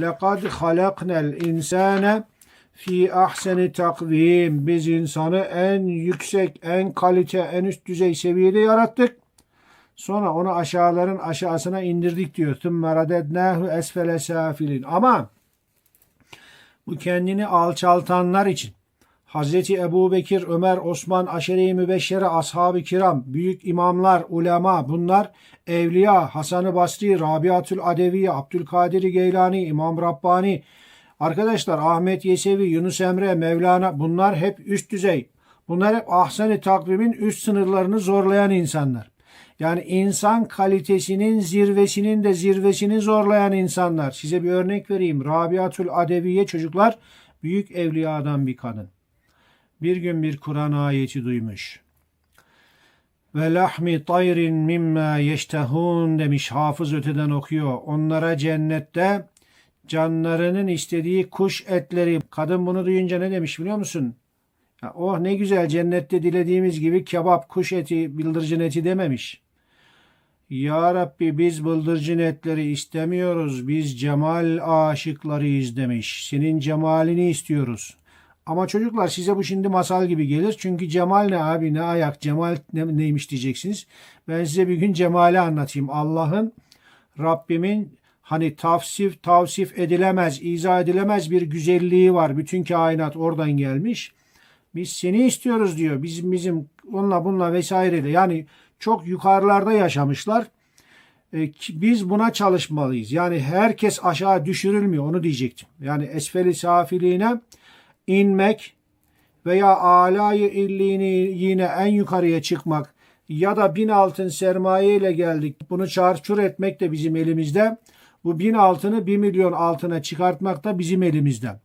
lekad halaknel insane fi ahseni takvim. Biz insanı en yüksek, en kalite, en üst düzey seviyede yarattık. Sonra onu aşağıların aşağısına indirdik diyor. Tümme radednâhu esfele safilin. Ama bu kendini alçaltanlar için. Hazreti Ebu Bekir, Ömer, Osman, Aşere-i Mübeşşere, Ashab-ı Kiram, büyük imamlar, ulema bunlar evliya, Hasan-ı Basri, Rabiatül Adeviye, Abdülkadir Geylani, İmam Rabbani, arkadaşlar Ahmet Yesevi, Yunus Emre, Mevlana bunlar hep üst düzey. Bunlar hep ahsen-i takvimin üst sınırlarını zorlayan insanlar. Yani insan kalitesinin zirvesinin de zirvesini zorlayan insanlar. Size bir örnek vereyim. Rabiatül Adeviye çocuklar büyük evliyadan bir kadın. Bir gün bir Kur'an ayeti duymuş. Ve lahmi tayrin mimma yeştehun demiş hafız öteden okuyor. Onlara cennette canlarının istediği kuş etleri. Kadın bunu duyunca ne demiş biliyor musun? Ya, oh ne güzel cennette dilediğimiz gibi kebap, kuş eti, bıldırcın eti dememiş. Ya Rabbi biz bıldırcın etleri istemiyoruz. Biz cemal aşıklarıyız demiş. Senin cemalini istiyoruz. Ama çocuklar size bu şimdi masal gibi gelir. Çünkü cemal ne abi ne ayak cemal ne, neymiş diyeceksiniz. Ben size bir gün cemali anlatayım. Allah'ın Rabbimin hani tavsif tavsif edilemez, izah edilemez bir güzelliği var. Bütün kainat oradan gelmiş. Biz seni istiyoruz diyor. Bizim bizim onunla bununla vesaireyle yani çok yukarılarda yaşamışlar. E, biz buna çalışmalıyız. Yani herkes aşağı düşürülmüyor onu diyecektim. Yani esfeli safiliğine inmek veya alayı illiğini yine en yukarıya çıkmak ya da bin altın sermaye ile geldik. Bunu çarçur etmek de bizim elimizde. Bu bin altını bir milyon altına çıkartmak da bizim elimizde.